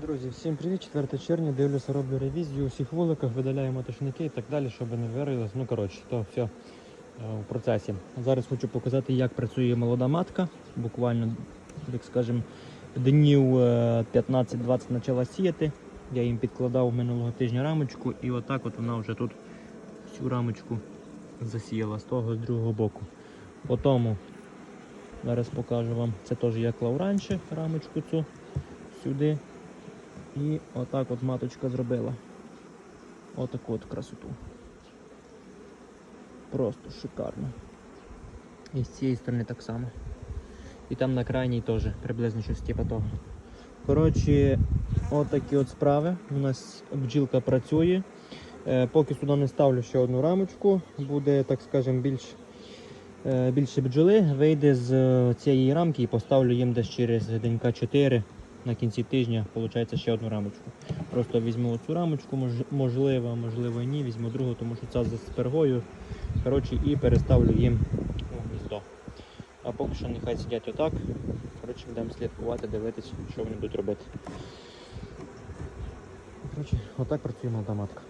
Друзі, всім привіт! 4 червня, дивлюся, роблю ревізію у всіх вуликах, видаляю матошники і так далі, щоб не вирилось. Ну коротше, то все е, в процесі. Зараз хочу показати, як працює молода матка. Буквально, як скажемо, днів е, 15-20 почала сіяти. Я їм підкладав минулого тижня рамочку і отак от вона вже тут всю рамочку засіяла з того з другого боку. По тому зараз покажу вам. Це теж я клав раніше рамочку цю сюди. І отак от маточка зробила. Отаку от красоту. Просто шикарно. І з цієї сторони так само. І там на крайній теж приблизно щось типу того. Коротше, отакі от справи. У нас бджілка працює. Е, поки сюди не ставлю ще одну рамочку, буде, так скажемо, більш, е, більше бджоли. Вийде з е, цієї рамки і поставлю їм десь через денька 4 на кінці тижня, виходить, ще одну рамочку. Просто візьму цю рамочку, можливо, можливо ні, візьму другу, тому що ця з пергою. Коротше, і переставлю їм у гніздо. А поки що нехай сидять отак. Коротше, будемо слідкувати, дивитися, що вони будуть робити. Коротше, отак працює матка.